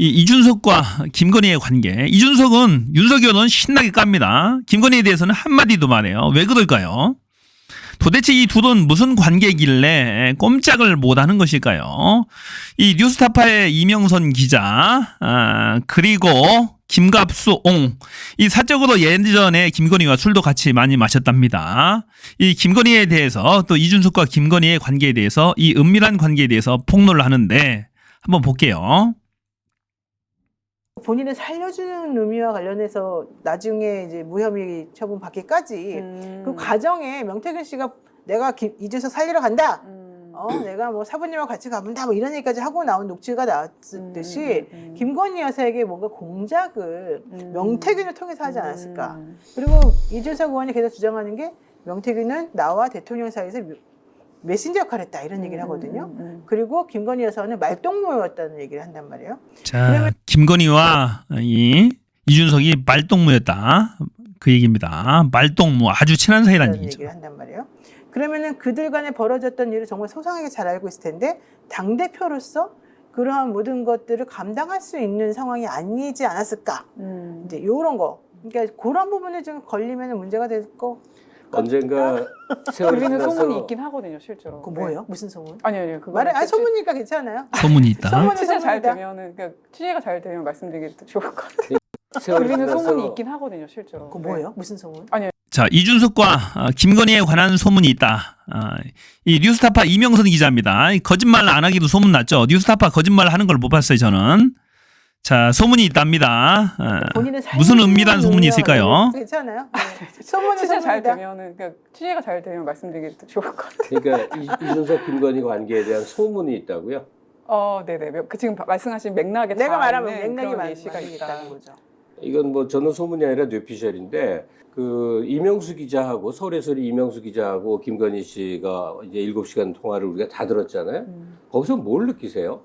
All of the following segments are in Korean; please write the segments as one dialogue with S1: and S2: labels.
S1: 이 이준석과 김건희의 관계. 이준석은 윤석 의원은 신나게 깝니다. 김건희에 대해서는 한마디도 말해요. 왜 그럴까요? 도대체 이두돈 무슨 관계길래 꼼짝을 못하는 것일까요? 이 뉴스타파의 이명선 기자, 아, 그리고 김갑수 옹, 이 사적으로 예전에 김건희와 술도 같이 많이 마셨답니다. 이 김건희에 대해서 또 이준석과 김건희의 관계에 대해서 이 은밀한 관계에 대해서 폭로를 하는데 한번 볼게요.
S2: 본인을 살려주는 의미와 관련해서 나중에 이제 무혐의 처분 받기까지
S3: 음.
S2: 그 과정에 명태균 씨가 내가 김, 이준석 살리러 간다.
S3: 음.
S2: 어, 내가 뭐 사부님하고 같이 가본다. 뭐 이런 얘기까지 하고 나온 녹취가 나왔듯이
S3: 음, 음, 음.
S2: 김건희 여사에게 뭔가 공작을
S3: 음.
S2: 명태균을 통해서 하지 않았을까.
S3: 음.
S2: 그리고 이준석 의원이 계속 주장하는 게 명태균은 나와 대통령 사이에서 메신저 역할을 했다 이런 얘기를 하거든요.
S3: 음, 음,
S2: 그리고 김건희 여사는 말동무였다는 얘기를 한단 말이에요.
S1: 자, 김건희와 이 이준석이 말동무였다. 그 얘기입니다. 말동무 아주 친한 사이라는 얘기죠.
S2: 얘기를 한단 말이에요. 그러면은 그들 간에 벌어졌던 일을 정말 소상하게 잘 알고 있을 텐데 당 대표로서 그러한 모든 것들을 감당할 수 있는 상황이 아니지 않았을까?
S3: 음.
S2: 이제 요런 거. 그러니까 그런 부분에 좀 걸리면 문제가 될 거.
S4: 언젠가 세월이 지나서
S3: 소문이 있긴 하거든요, 실제로.
S2: 그 뭐예요? 무슨 소문?
S3: 네. 아니 아니요, 그거.
S2: 말해. 아 소문이니까 괜찮아요.
S1: 소문이 있다.
S2: 소문이
S3: 취재 잘
S2: 소문이다.
S3: 되면은 그러니까 취재가 잘 되면 말씀드리기 좋을 것 같아요.
S4: 세월이 지나서
S3: 소문이 있긴 하거든요, 실제로.
S2: 그 뭐예요? 무슨 소문?
S1: 자, 이준석과 어, 김건희에 관한 소문이 있다. 아, 이 뉴스타파 이명선 기자입니다. 이 거짓말 안 하기도 소문 났죠. 뉴스타파 거짓말 하는 걸 못 봤어요, 저는. 자, 소문이 있답니다. 아,
S2: 본인을
S1: 무슨 은밀한 소문이 있을까요?
S2: 관련해서 괜찮아요. 네. 소문이
S3: 취재 잘
S2: 소문이다.
S3: 되면은 그러니까 취재가 잘 되면 말씀드리기 좋을 것 같아요.
S4: 그러니까 이, 이준석 김건희 관계에 대한 소문이 있다고요.
S3: 어, 네, 네. 그 지금 말씀하신 맥락에
S2: 내가
S3: 다
S2: 말하면
S3: 있는
S2: 맥락이
S3: 그런
S2: 많-
S3: 예시가
S2: 많이
S3: 있다.
S2: 있다는 거죠.
S4: 이건 뭐 저는 소문이 아니라 뇌피셜인데 그 이명수 기자하고 서울에서리 이명수 기자하고 김건희 씨가 이제 7시간 통화를 우리가 다 들었잖아요.
S3: 음.
S4: 거기서 뭘 느끼세요?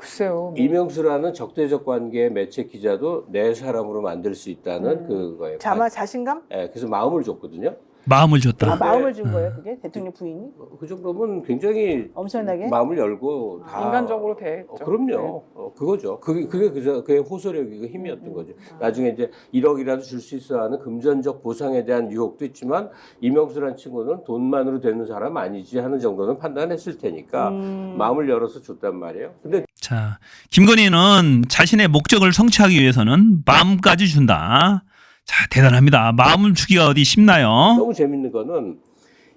S3: 글쎄요. 뭐.
S4: 이명수라는 적대적 관계의 매체 기자도 내 사람으로 만들 수 있다는
S3: 음.
S4: 그거예요.
S2: 자마 자신감?
S4: 예, 그래서 마음을 줬거든요.
S1: 마음을
S2: 아,
S1: 줬다.
S2: 마음을 준 거예요, 그게 대통령 부인이
S4: 그 정도면 굉장히
S2: 엄청나게.
S4: 마음을 열고 다
S3: 인간적으로 대했죠.
S4: 어, 그럼요. 어, 그거죠. 그게 그게 그저 그의 호소력이고 힘이었던
S3: 음.
S4: 거죠. 나중에 이제 1억이라도 줄 수 있어 하는 금전적 보상에 대한 유혹도 있지만 이명수란 친구는 돈만으로 되는 사람 아니지 하는 정도는 판단했을 테니까
S2: 음.
S4: 마음을 열어서 줬단 말이에요. 근데
S1: 자, 김건희는 자신의 목적을 성취하기 위해서는 마음까지 준다. 자, 대단합니다. 마음을 주기가 어디 쉽나요?
S4: 너무 재밌는 거는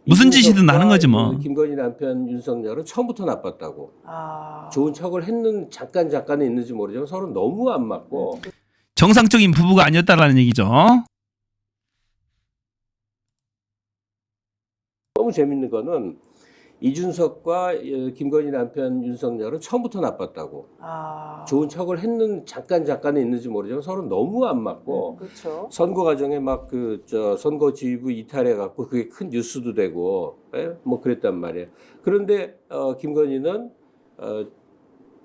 S1: 무슨 짓이든 하는 거지 뭐.
S4: 그 김건희 남편 윤석열은 처음부터 나빴다고.
S2: 아.
S4: 좋은 척을 했는 잠깐 잠깐은 있는지 모르지만 서로 너무 안 맞고
S1: 정상적인 부부가 아니었다라는 얘기죠.
S4: 너무 재밌는 거는 이준석과 어, 김건희 남편 윤석열은 처음부터 나빴다고.
S2: 아.
S4: 좋은 척을 했는 잠깐 잠깐은 있는지 모르지만 서로 너무 안 맞고
S2: 그렇죠.
S4: 선거 과정에 막 그 저 선거 지휘부 이탈해 갖고 그게 큰 뉴스도 되고 예? 뭐 그랬단 말이에요. 그런데 어 김건희는 어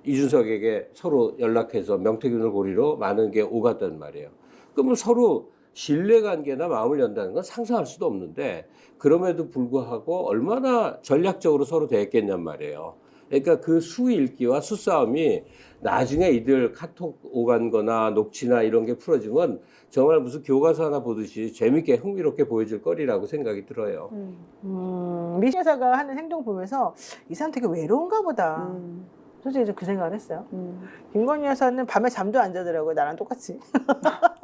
S4: 이준석에게 서로 연락해서 명태균을 고리로 많은 게 오갔단 말이에요. 그러면 서로 신뢰 관계나 마음을 연다는 건 상상할 수도 없는데 그럼에도 불구하고 얼마나 전략적으로 서로 대했겠냔 말이에요. 그러니까 그 수읽기와 수싸움이 나중에 이들 카톡 오간 거나 녹취나 이런 게 풀어지면 정말 무슨 교과서 하나 보듯이 재밌게 흥미롭게 보여질 거리라고 생각이 들어요.
S3: 음.
S2: 음, 미시 여사가 하는 행동 보면서 이 사람 되게 외로운가 보다.
S3: 음.
S2: 솔직히 좀 그 생각을 했어요.
S3: 음.
S2: 김건희 여사는 밤에 잠도 안 자더라고요. 나랑 똑같이.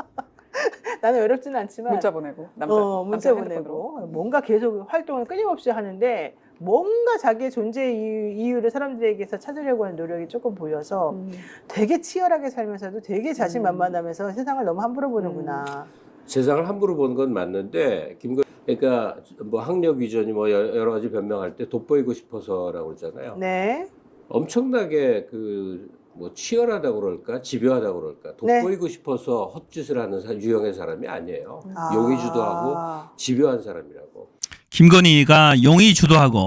S2: 나는 외롭지는 않지만
S3: 문자 보내고 남자
S2: 어, 문자
S3: 남자 핸드폰으로.
S2: 보내고 뭔가 계속 활동을 끊임없이 하는데 뭔가 자기의 존재 이유, 이유 를 사람들에게서 찾으려고 하는 노력이 조금 보여서
S3: 음.
S2: 되게 치열하게 살면서도 되게 자신만만하면서 세상을 너무 함부로
S3: 음.
S2: 보는구나.
S4: 세상을 함부로 보는 건 맞는데 김건 그러니까 뭐 학력 위전이 뭐 여- 여러 가지 변명할 때 돋보이고 싶어서라고 그러잖아요.
S2: 네.
S4: 엄청나게 그 뭐 치열하다고 그럴까 집요하다고 그럴까
S2: 네.
S4: 돋보이고 싶어서 헛짓을 하는 사- 유형의 사람이 아니에요.
S2: 아.
S4: 용의 주도하고 집요한 사람이라고.
S1: 김건희가 용이 주도하고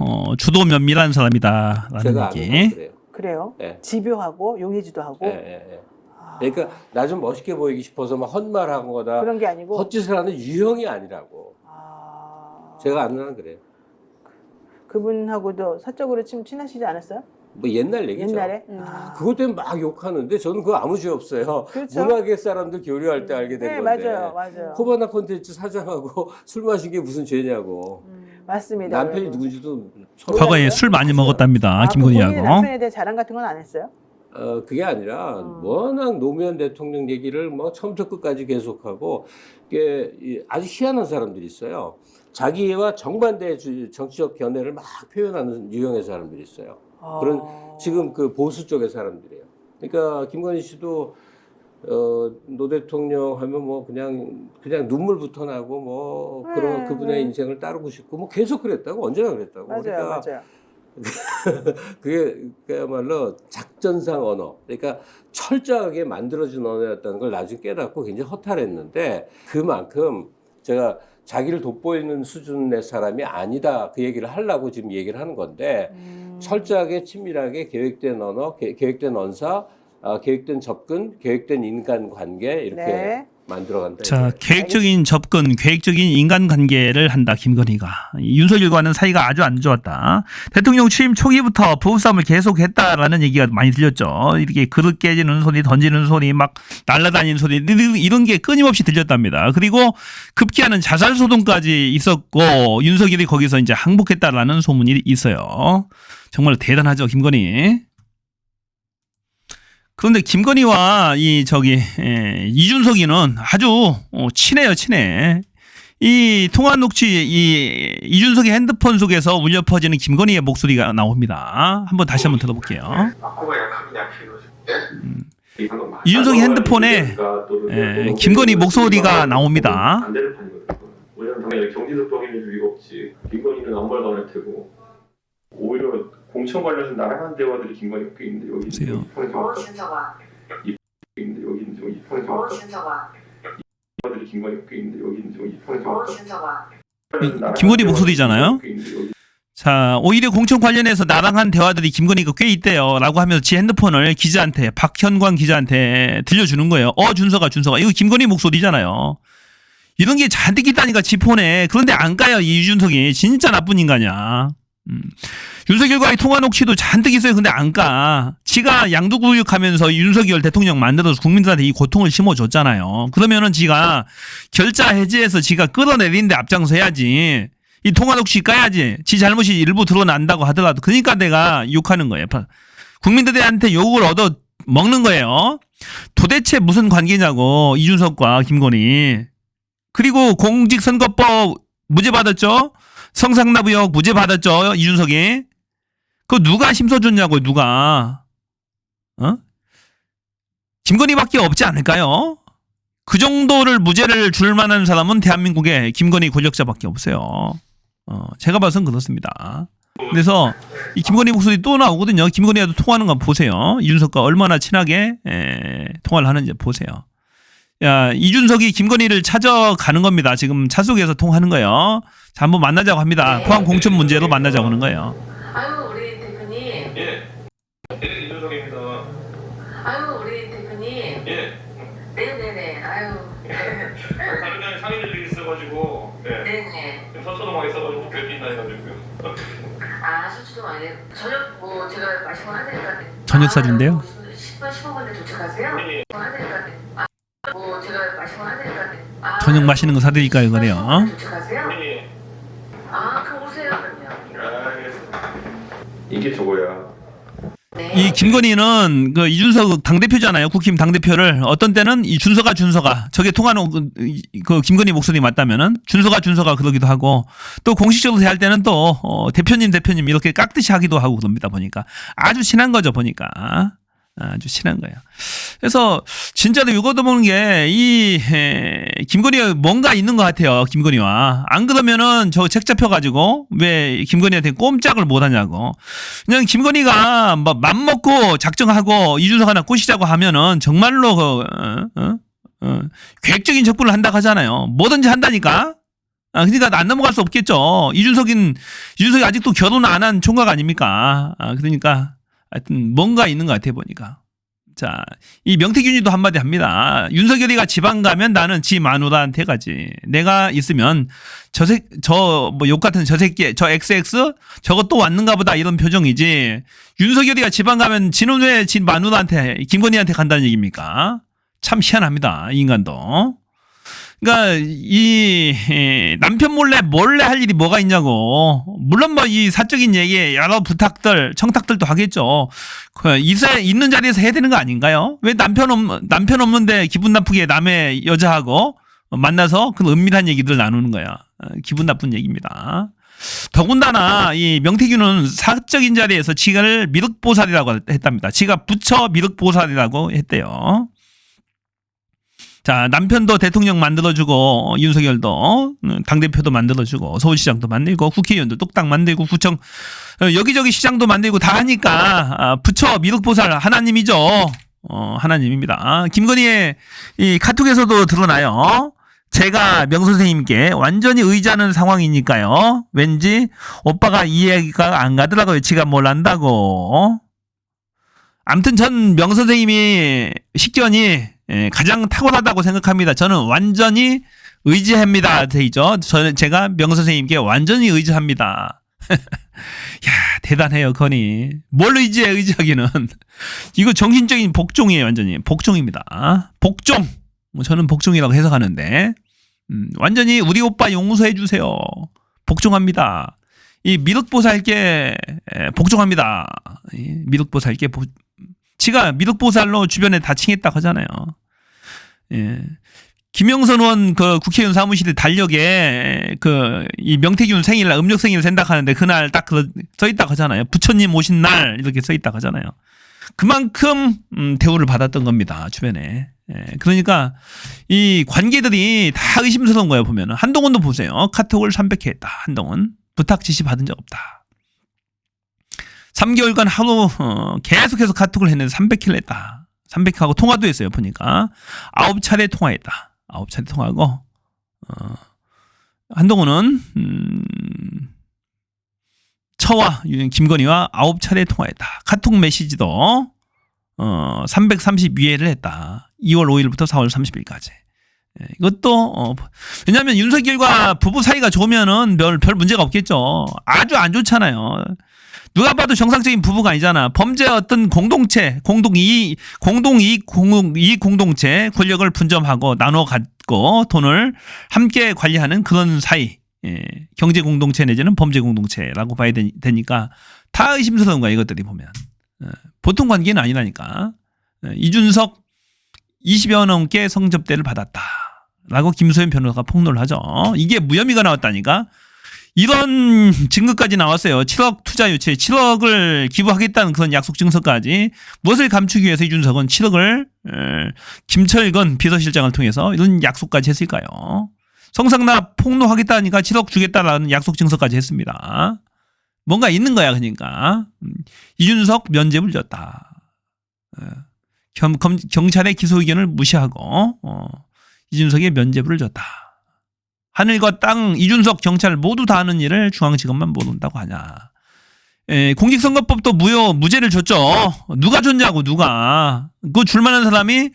S1: 어, 주도 면밀한 사람이다라는
S4: 제가 아는
S1: 얘기.
S4: 건 그래요.
S2: 그래요.
S4: 예.
S2: 집요하고 용의주도 하고.
S4: 예, 예, 예.
S2: 아.
S4: 그러니까 나 좀 멋있게 보이기 싶어서 막 헛말한 거다.
S2: 그런 게 아니고.
S4: 헛짓을 하는 유형이 아니라고.
S2: 아.
S4: 제가 아는 한 그래요.
S2: 그분하고도 사적으로 좀 친하시지 않았어요?
S4: 뭐 옛날 얘기죠.
S2: 옛날에.
S3: 음.
S2: 아.
S4: 그것 때문에 막 욕하는데 저는 그거 아무 죄 없어요.
S2: 그렇죠.
S4: 문화계 사람들 교류할 때 알게 된
S2: 네,
S4: 건데.
S2: 맞아요, 맞아요.
S4: 코바나 콘텐츠 사장하고 술 마신 게 무슨 죄냐고.
S2: 맞습니다.
S4: 남편이
S2: 여러분.
S4: 누군지도 서로
S1: 과거에? 술 많이 먹었답니다.
S2: 아,
S1: 김건희하고.
S2: 남편에 대해 자랑 같은 건 안 했어요?
S4: 어, 그게 아니라
S2: 어.
S4: 워낙 노무현 대통령 얘기를 뭐 처음부터 끝까지 계속하고 이게 이 아주 희한한 사람들이 있어요. 자기와 정반대 주- 정치적 견해를 막 표현하는 유형의 사람들이 있어요. 그런
S2: 아.
S4: 지금 그 보수 쪽의 사람들이에요. 그러니까 김건희 씨도 어, 노 대통령 하면 뭐 그냥 그냥 눈물부터 나고 뭐 그런
S2: 네,
S4: 그분의
S2: 네.
S4: 인생을 따르고 싶고 뭐 계속 그랬다고 언제나 그랬다고.
S2: 맞아요,
S4: 그러니까
S2: 맞아요.
S4: 그게 그야말로 작전상 언어. 그러니까 철저하게 만들어진 언어였다는 걸 나중에 깨닫고 굉장히 허탈했는데 그만큼 제가 자기를 돋보이는 수준의 사람이 아니다 그 얘기를 하려고 지금 얘기를 하는 건데
S2: 음.
S4: 철저하게 친밀하게 계획된 언어, 계, 계획된 언사, 아, 계획된 접근, 계획된 인간관계 이렇게
S2: 네.
S4: 만들어간다.
S1: 자. 계획적인 접근, 계획적인 인간관계를 한다. 김건희가 이 윤석열과는 사이가 아주 안 좋았다. 대통령 취임 초기부터 부부싸움을 계속했다라는 얘기가 많이 들렸죠. 이렇게 그릇 깨지는 소리, 던지는 소리, 막 날아다니는 소리 이런- 이런 게 끊임없이 들렸답니다. 그리고 급기야는 자살 소동까지 있었고 윤석열이 거기서 이제 항복했다라는 소문이 있어요. 정말 대단하죠, 김건희. 그런데 김건희와 이 저기 에, 이준석이는 아주 어, 친해요, 친해. 이 통화 녹취 이 이준석의 핸드폰 속에서 울려 퍼지는 김건희의 목소리가 나옵니다. 한번 다시 한번 들어볼게요. 음.
S5: 예?
S1: 이준석이 핸드폰에 예, 김건희 목소리가 나옵니다.
S5: 줄 리가 없지. 김건희는 아무 말도 안 할 테고. 오히려 공천 관련해서 나랑한 대화들이 김건희 꽤 있는데 여기
S1: 보세요.
S5: 여기 편에 좀
S6: 어,
S5: 아까
S6: 준서가.
S5: 있는데 여기 있는데 여기 편에 좀
S6: 어,
S5: 아까
S6: 준서가.
S5: 대화들이 김건희 꽤 있는데 여기 있는데 여기 편에 좀
S6: 어,
S5: 아까
S6: 준서가.
S1: 이- 김건희 목소리잖아요. 자, 오히려 공천 관련해서 나랑 한 대화들이 김건희가 꽤 있대요. 라고 하면서 지 핸드폰을 기자한테, 박현광 기자한테 들려주는 거예요. 어, 준서가, 준서가. 이거 김건희 목소리잖아요. 이런 게 잔뜩 있다니까, 지 폰에. 그런데 안 까요, 이 유준석이. 진짜 나쁜 인간이야. 음. 윤석열과의 통화 녹취도 잔뜩 있어요. 근데 안 까. 지가 양두구육 하면서 윤석열 대통령 만들어서 국민들한테 이 고통을 심어줬잖아요. 그러면은 지가 결자 해지해서 지가 끌어내리는데 앞장서야지. 이 통화 녹취 까야지. 지 잘못이 일부 드러난다고 하더라도. 그러니까 내가 욕하는 거예요. 국민들한테 욕을 얻어 먹는 거예요. 도대체 무슨 관계냐고. 이준석과 김건희. 그리고 공직선거법 무죄 받았죠? 성상납 의혹 무죄 받았죠? 이준석이. 그거 누가 심서줬냐고, 누가. 어? 김건희밖에 없지 않을까요? 그 정도를 무죄를 줄 만한 사람은 대한민국에 김건희 권력자밖에 없어요. 어, 제가 봐선 그렇습니다. 그래서 이 김건희 목소리 또 나오거든요. 김건희와도 통화하는 거 보세요. 이준석과 얼마나 친하게 에, 통화를 하는지 보세요. 야, 이준석이 김건희를 찾아가는 겁니다. 지금 차 속에서 통화하는 거예요. 자, 한번 만나자고 합니다. 포항 공천 문제로 만나자고 하는 거예요.
S6: 아유, 우리 대표님.
S5: 예. 예, 이준석입니다.
S6: 아유, 우리 대표님.
S5: 예.
S6: 네네네. 아유.
S5: 사무장에 상의될 일이 있어가지고 예.
S6: 네네.
S5: 지금 서초동에 있어가지고 별빛나 해가지고요.
S6: 아, 수주도 아니 저녁 뭐 제가 말씀을 하니까.
S1: 저녁 사준대요?
S6: 10분, 15분에 도착하세요?
S5: 예.
S6: 하니까. 아, 뭐 제가 말씀을 하니까. 아,
S1: 저녁 맛있는 거 사드릴까요, 그래요?
S6: 15분에 도착하세요?
S5: 예.
S6: 아, 그럼 오세요, 그럼요.
S5: 알겠습니다. 이게 저거야.
S6: 네.
S1: 이 김건희는 그 이준석 당대표잖아요. 국힘 당대표를. 어떤 때는 이 준서가 준서가. 저게 통하는 그, 그 김건희 목소리 맞다면은 준서가 준서가 그러기도 하고 또 공식적으로 대할 때는 또 어, 대표님 대표님 이렇게 깍듯이 하기도 하고 그럽니다 보니까. 아주 친한 거죠 보니까 아주 친한 거예요. 그래서 진짜로 이거 보는 게 이 김건희가 뭔가 있는 것 같아요. 김건희와 안 그러면은 저 책 잡혀가지고 왜 김건희한테 꼼짝을 못하냐고. 그냥 김건희가 뭐 맘먹고 작정하고 이준석 하나 꼬시자고 하면은 정말로 그 어, 어, 어, 계획적인 접근을 한다 하잖아요. 뭐든지 한다니까. 아, 그러니까 안 넘어갈 수 없겠죠. 이준석인 이준석이 아직도 결혼 안 한 총각 아닙니까? 아, 그러니까 하여튼 뭔가 있는 것 같아 보니까 자, 이 명태균이도 한마디 합니다. 윤석열이가 지방 가면 나는 지 마누라한테 가지. 내가 있으면 저새 저뭐 욕 같은 저 새끼 저 XX 또 왔는가 보다 이런 표정이지. 윤석열이가 지방 가면 지는 왜 지 마누라한테 김건희한테 간다는 얘기입니까? 참 희한합니다. 이 인간도. 그러니까 이 에, 남편 몰래 몰래 할 일이 뭐가 있냐고. 물론 뭐 이 사적인 얘기 여러 부탁들 청탁들도 하겠죠. 그 있어 있는 자리에서 해야 되는 거 아닌가요? 왜 남편 없 남편 없는데 기분 나쁘게 남의 여자하고 만나서 그 은밀한 얘기들 나누는 거야. 어, 기분 나쁜 얘기입니다. 더군다나 이 명태균은 사적인 자리에서 지가를 미륵보살이라고 했답니다. 지가 부처 미륵보살이라고 했대요. 자, 남편도 대통령 만들어주고, 어, 윤석열도, 음, 당대표도 만들어주고, 서울시장도 만들고, 국회의원도 뚝딱 만들고, 구청, 어, 여기저기 시장도 만들고 다 하니까, 아, 부처 미륵보살 하나님이죠. 어, 하나님입니다. 김건희의 이 카톡에서도 드러나요. 제가 명 선생님께 완전히 의지하는 상황이니까요. 왠지 오빠가 이해가 안 가더라고요. 지가 뭘 안다고. 암튼 전 명 선생님이 식견이 예, 가장 탁월하다고 생각합니다. 저는 완전히 의지합니다. 되죠. 저는 제가 명 선생님께 완전히 의지합니다. 야 대단해요, 건이. 뭘 의지해 의지하기는 이거 정신적인 복종이에요, 완전히 복종입니다. 복종. 뭐 저는 복종이라고 해석하는데 음, 완전히 우리 오빠 용서해 주세요. 복종합니다. 이 미륵보살께 에, 복종합니다. 이 미륵보살께 보, 지가 미륵보살로 주변에 다 칭했다고 하잖아요. 예. 김영선 의원 그 국회의원 사무실에 달력에 그 이 명태균 생일날 음력 생일 생각하는데 그날 딱 써 있다고 하잖아요. 부처님 오신 날 이렇게 써 있다고 하잖아요. 그만큼 음, 대우를 받았던 겁니다. 주변에. 예. 그러니까 이 관계들이 다 의심스러운 거예요. 보면은 한동훈도 보세요. 카톡을 300회 했다. 한동훈 부탁 지시 받은 적 없다. 3개월간 하루 어, 계속해서 카톡을 했는데 300킬 했다. 300하고 통화도 했어요. 보니까 9차례 통화했다. 9차례 통화하고 어, 한동훈은 음, 처와 김건희와 9차례 통화했다. 카톡 메시지도 어, 332회를 했다. 2월 5일부터 4월 30일까지. 예, 이것도 어, 왜냐하면 윤석열과 부부 사이가 좋으면은 별, 별 문제가 없겠죠. 아주 안 좋잖아요. 누가 봐도 정상적인 부부가 아니잖아. 범죄 어떤 공동체, 공동이익, 공동이익, 공이익 공동체, 권력을 분점하고 나눠 갖고 돈을 함께 관리하는 그런 사이. 예, 경제 공동체 내지는 범죄 공동체라고 봐야 되, 되니까 다 의심스러운 거야 이것들이 보면. 예, 보통 관계는 아니라니까. 예, 이준석 20여 넘게 성접대를 받았다. 라고 김소연 변호사가 폭로를 하죠. 이게 무혐의가 나왔다니까. 이런 증거까지 나왔어요. 7억 투자 유치, 7억을 기부하겠다는 그런 약속 증서까지 무엇을 감추기 위해서 이준석은 7억을 김철건 비서실장을 통해서 이런 약속까지 했을까요? 성상납 폭로하겠다니까 7억 주겠다라는 약속 증서까지 했습니다. 뭔가 있는 거야, 그러니까. 음, 이준석 면죄부를 줬다. 어, 경찰의 기소 의견을 무시하고 어, 이준석의 면죄부를 줬다. 하늘과 땅, 이준석, 경찰 모두 다 하는 일을 중앙지검만 모른다고 하냐. 에, 공직선거법도 무효, 무죄를 줬죠. 누가 줬냐고, 누가. 그거 줄 만한 사람이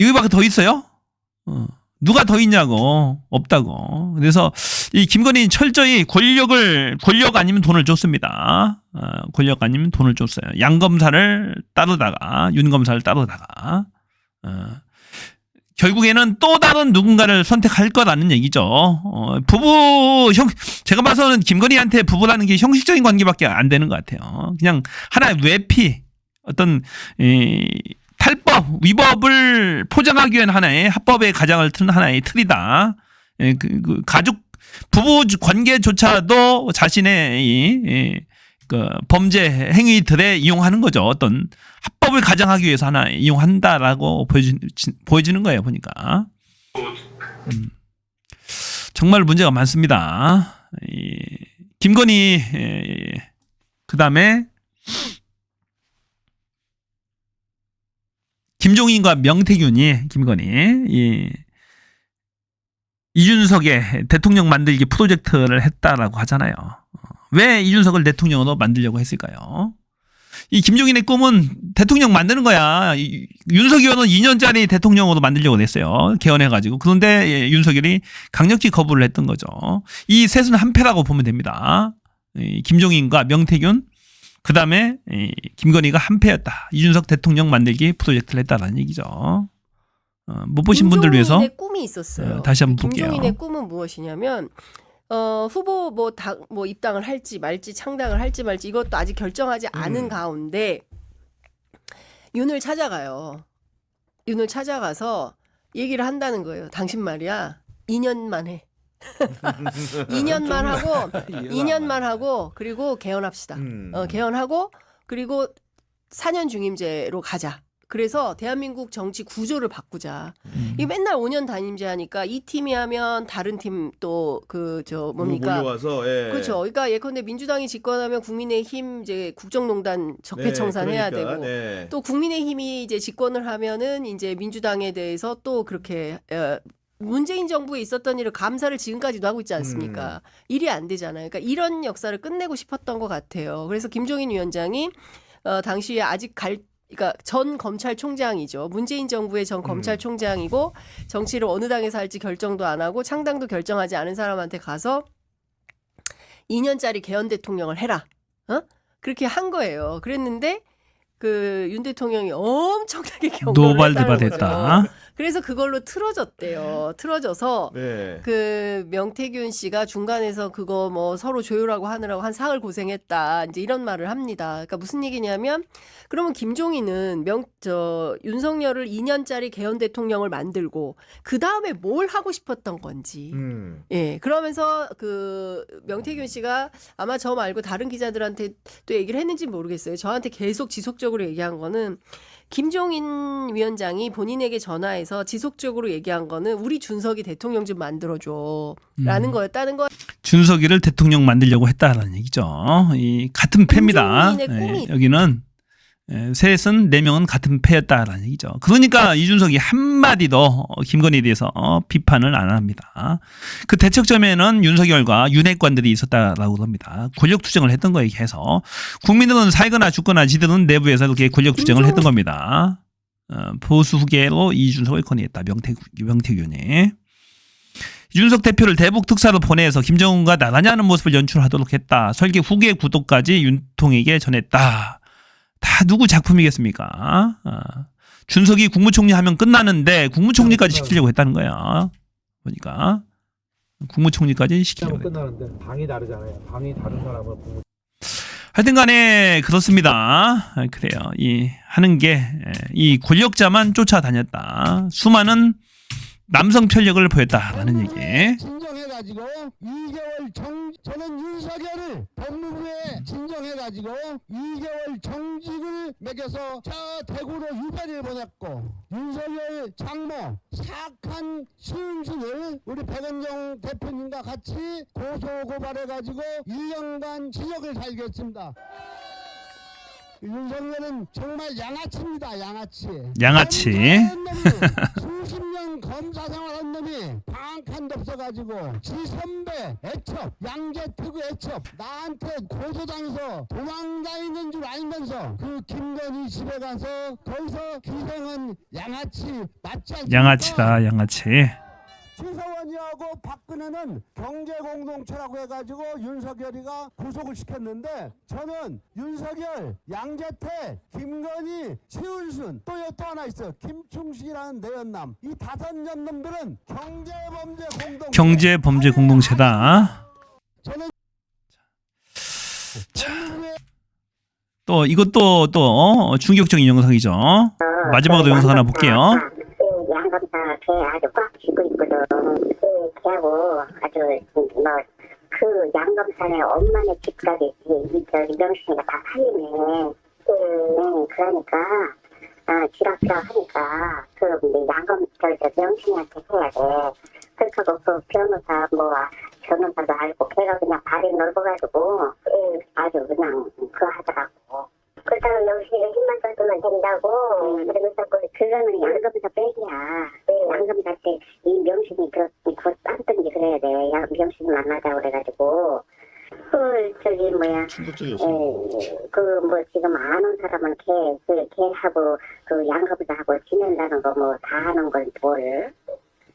S1: 이거밖에 더 있어요? 어, 누가 더 있냐고. 없다고. 그래서 이 김건희는 철저히 권력을, 권력 아니면 돈을 줬습니다. 어, 권력 아니면 돈을 줬어요. 양 검사를 따르다가, 윤 검사를 따르다가. 어, 결국에는 또 다른 누군가를 선택할 거라는 얘기죠. 어, 부부 형 제가 봐서는 김건희한테 부부라는 게 형식적인 관계밖에 안 되는 것 같아요. 그냥 하나의 외피 어떤 이, 탈법 위법을 포장하기 위한 하나의 합법의 가장을 튼 하나의 틀이다. 예, 그, 그 가족 부부 관계조차도 자신의 이, 이, 그 범죄 행위들에 이용하는 거죠. 어떤 합법을 가장하기 위해서 하나 이용한다라고 보여주, 보여지 는 거예요. 보니까 음, 정말 문제가 많습니다. 이, 김건희 그 다음에 김종인과 명태균이 김건희 이, 이준석의 대통령 만들기 프로젝트를 했다라고 하잖아요. 왜 이준석을 대통령으로 만들려고 했을까요? 이 김종인의 꿈은 대통령 만드는 거야. 이- 윤석열은 2년짜리 대통령으로 만들려고 했어요. 개헌해가지고. 그런데 예, 윤석열이 강력히 거부를 했던 거죠. 이 셋은 한패라고 보면 됩니다. 이 김종인과 명태균, 그 다음에 김건희가 한패였다. 이준석 대통령 만들기 프로젝트를 했다라는 얘기죠. 어, 못 보신 분들 위해서
S7: 꿈이 있었어요.
S1: 어, 다시 한번 볼게요.
S7: 김종인의 꿈은 무엇이냐면 어, 후보 뭐, 당, 뭐 입당을 할지 말지 창당을 할지 말지 이것도 아직 결정하지 않은
S1: 음.
S7: 가운데 윤을 찾아가요. 윤을 찾아가서 얘기를 한다는 거예요. 당신 말이야. 2년만 해. 2년만 하고 2년만 하고 그리고 개헌합시다.
S8: 음.
S7: 어, 개헌하고 그리고 4년 중임제로 가자. 그래서 대한민국 정치 구조를 바꾸자.
S1: 음.
S7: 이 맨날 5년 단임제 하니까 이 팀이 하면 다른 팀 또 그 저 뭡니까?
S8: 몰려와서 예.
S7: 그렇죠. 그러니까 예컨대 민주당이 집권하면 국민의힘 이제 국정농단 적폐청산해야
S8: 네, 그러니까,
S7: 되고
S8: 네.
S7: 또 국민의힘이 이제 집권을 하면은 이제 민주당에 대해서 또 그렇게 어, 문재인 정부에 있었던 일을 감사를 지금까지도 하고 있지 않습니까?
S8: 음.
S7: 일이 안 되잖아요. 그러니까 이런 역사를 끝내고 싶었던 것 같아요. 그래서 김종인 위원장이 어, 당시에 아직 갈 그러니까 전 검찰총장이죠. 문재인 정부의 전 검찰총장이고 정치를 어느 당에서 할지 결정도 안 하고 창당도 결정하지 않은 사람한테 가서 2년짜리 개헌 대통령을 해라. 어? 그렇게 한 거예요. 그랬는데 그 윤 대통령이 엄청나게 경고를
S1: 노발대발
S7: 했다는 거예요.
S1: 했다.
S7: 그래서 그걸로 틀어졌대요. 틀어져서
S8: 네.
S7: 그 명태균 씨가 중간에서 그거 뭐 서로 조율하고 하느라고 한 사흘 고생했다. 이제 이런 말을 합니다. 그러니까 무슨 얘기냐면 그러면 김종인은 명 저 윤석열을 2년짜리 개헌 대통령을 만들고 그 다음에 뭘 하고 싶었던 건지.
S8: 음.
S7: 예, 그러면서 그 명태균 씨가 아마 저 말고 다른 기자들한테 또 얘기를 했는지 모르겠어요. 저한테 계속 지속적으로 얘기한 거는 김종인 위원장이 본인에게 전화해서 지속적으로 얘기한 거는 우리 준석이 대통령 좀 만들어줘. 라는
S1: 음.
S7: 거였다는 거.
S1: 준석이를 대통령 만들려고 했다라는 얘기죠. 이 같은 패입니다. 예, 여기는 예, 셋은 네 명은 같은 패였다라는 얘기죠. 그러니까 이준석이 한 마디도 김건희에 대해서 어, 비판을 안 합니다. 그 대척점에는 윤석열과 윤핵관들이 있었다라고 합니다. 권력 투쟁을 했던 거예요, 계속. 국민들은 살거나 죽거나 지들은 내부에서 이렇게 권력 투쟁을 했던 겁니다. 어, 보수 후계로 이준석을 건의했다. 명태, 명태균이. 이준석 대표를 대북 특사로 보내서 김정은과 나란히 하는 모습을 연출하도록 했다. 설계 후계 구도까지 윤통에게 전했다. 다 누구 작품이겠습니까? 아, 준석이 국무총리 하면 끝나는데 국무총리까지 시키려고 했다는 거야. 보니까 국무총리까지 시키려고 했다.
S9: 끝나는데 방이 다르잖아요. 방이 다른 사람을 보고
S1: 하여튼 간에 그렇습니다. 아, 그래요. 이 하는 게 이 권력자만 쫓아다녔다. 수많은 남성 편력을 보였다라는 얘기.
S9: 진정해가지고 2개월 정 저는 윤석열을 법무부에 진정해가지고 2개월 정직을 매겨서 저 대구로 유배를 보냈고 윤석열 장모 사악한 수윤순을 우리 백은정 대표님과 같이 고소 고발해가지고 1년간 징역을 살겠습니다. 윤석열은 정말 양아치입니다, 양아치.
S1: 양아치.
S9: 수십 년 검사 생활한 놈이 방한칸도 없어가지고 지 선배 애첩 양재특우 애첩 나한테 고소당해서 도망다니는 줄 알면서 그 김건희 집에 가서 거기서 기생은 양아치 맞지 않습니까?
S1: 양아치다, 양아치.
S9: 최서원이하고 박근혜는 경제 공동체라고 해가지고 윤석열이가 구속을 시켰는데 저는 윤석열, 양재태, 김건희, 최은순 또 또 하나 있어 김충식이라는 내연남 이 다섯 년놈들은 경제범죄 공동체
S1: 경제 범죄 공동체다.
S9: 저는
S1: 또 이것도 또 어, 충격적인 영상이죠. 마지막으로 영상 하나 볼게요.
S10: 그 양검사 배 아주 꽉 쥐고 있거든. 그 배하고 아주 뭐그 양검사의 엄마네 집까지 이 저기 명신이가 다 팔리네. 네, 그러니까 아 지락지락 하니까 그 양검 저, 저 명신이한테 해야 돼. 그렇다고 그 변호사 뭐 변호사도 알고 걔가 그냥 발이 넓어가지고 예, 아주 그냥 그거 하더라고. 그렇다고 명신이 힘만 써주면 된다고. 그러면서 그 그거는 양검사 백이야. 양검사 때이 명신이 그, 그 딴던지 그래야 돼. 양, 명신이 만나자고 그래가지고. 그걸 저기 뭐야. 그뭐 지금 아는 사람은 걔, 그 걔하고 그 양가부자하고 지낸다는 거 뭐 다 하는 걸 뭘.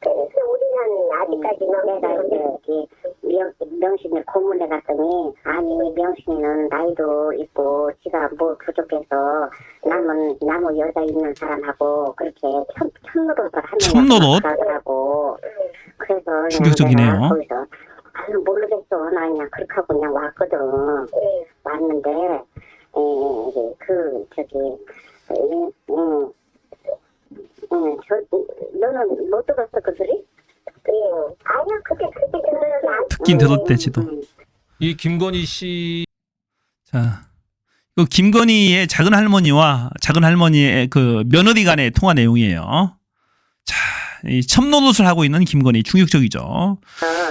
S10: 우리는 아직까지는 내가 이제 명, 명신을 고문해 갔더니 아니 명신이는 나이도 있고 지가 뭐 부족해서 남은 나무 여자 있는 사람하고 그렇게 천, 천노릇을 하는
S1: 천노릇?
S10: 하더라고 그래서 그냥
S1: 충격적이네요.
S10: 거기서 아유 모르겠어 나 그냥 그렇게 하고 그냥 왔거든 왔는데 에, 이제 그 저기 응, 응, 응, 저, 너는 못 들었어 그 소리? 예. 아니요 그때 그때 들었어
S1: 듣긴 들었대지도.
S8: 이 김건희 씨
S1: 자, 그 김건희의 작은 할머니와 작은 할머니의 그 며느리 간의 통화 내용이에요. 자, 이 첨노릇을 하고 있는 김건희 충격적이죠.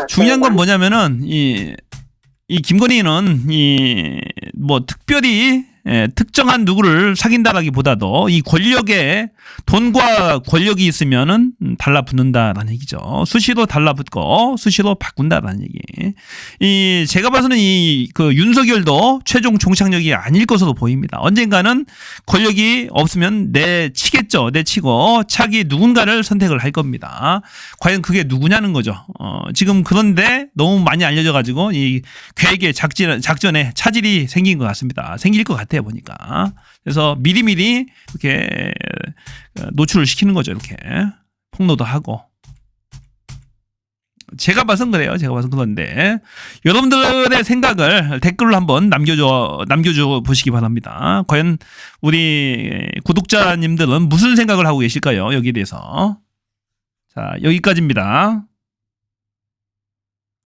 S1: 중요한 건 뭐냐면은 이, 이 김건희는 이 뭐 특별히 예, 특정한 누구를 사귄다라기보다도 이 권력에 돈과 권력이 있으면은 음, 달라붙는다라는 얘기죠. 수시로 달라붙고 수시로 바꾼다라는 얘기. 이 제가 봐서는 이 그 윤석열도 최종 종착역이 아닐 것으로 보입니다. 언젠가는 권력이 없으면 내치겠죠. 내치고 차기 누군가를 선택을 할 겁니다. 과연 그게 누구냐는 거죠. 어, 지금 그런데 너무 많이 알려져 가지고 이 작전 작전에 차질이 생긴 것 같습니다. 생길 것 같아요 보니까. 그래서 미리미리 이렇게 노출을 시키는 거죠. 이렇게 폭로도 하고. 제가 봐선 그래요. 제가 봐선 그런데 여러분들의 생각을 댓글로 한번 남겨줘 남겨줘 보시기 바랍니다. 과연 우리 구독자님들은 무슨 생각을 하고 계실까요? 여기에 대해서 자 여기까지입니다.